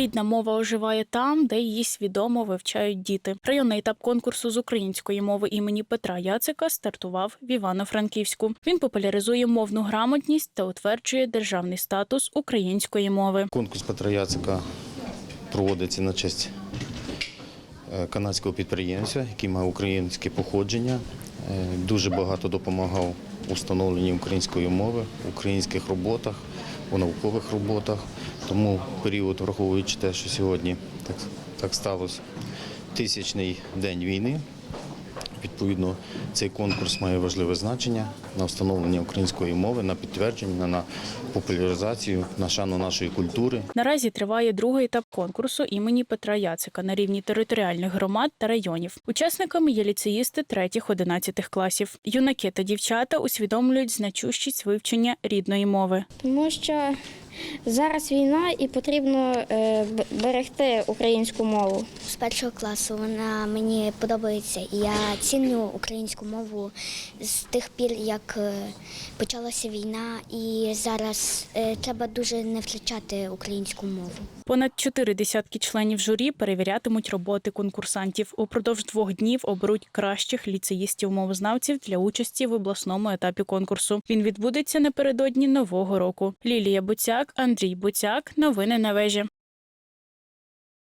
Рідна мова оживає там, де її свідомо вивчають діти. Районний етап конкурсу з української мови імені Петра Яцика стартував в Івано-Франківську. Він популяризує мовну грамотність та утверджує державний статус української мови. Конкурс Петра Яцика проводиться на честь е, канадського підприємця, який має українське походження. Е, Дуже багато допомагав у встановленні української мови, в українських роботах, у наукових роботах. Тому період, враховуючи те, що сьогодні так, так сталося, тисячний день війни. Відповідно, цей конкурс має важливе значення на встановлення української мови, на підтвердження, на популяризацію, на шану нашої культури. Наразі триває другий етап конкурсу імені Петра Яцика на рівні територіальних громад та районів. Учасниками є ліцеїсти 3-11 класів. Юнаки та дівчата усвідомлюють значущість вивчення рідної мови. Тому що зараз війна і потрібно е, берегти українську мову. З першого класу вона мені подобається, я ціню українську мову з тих пір, як е, почалася війна, і зараз е, треба дуже не втрачати українську мову. Понад чотири десятки членів журі перевірятимуть роботи конкурсантів. Упродовж двох днів оберуть кращих ліцеїстів-мовознавців для участі в обласному етапі конкурсу. Він відбудеться напередодні нового року. Лілія Буцяк, Андрій Буцяк. Новини на вежі.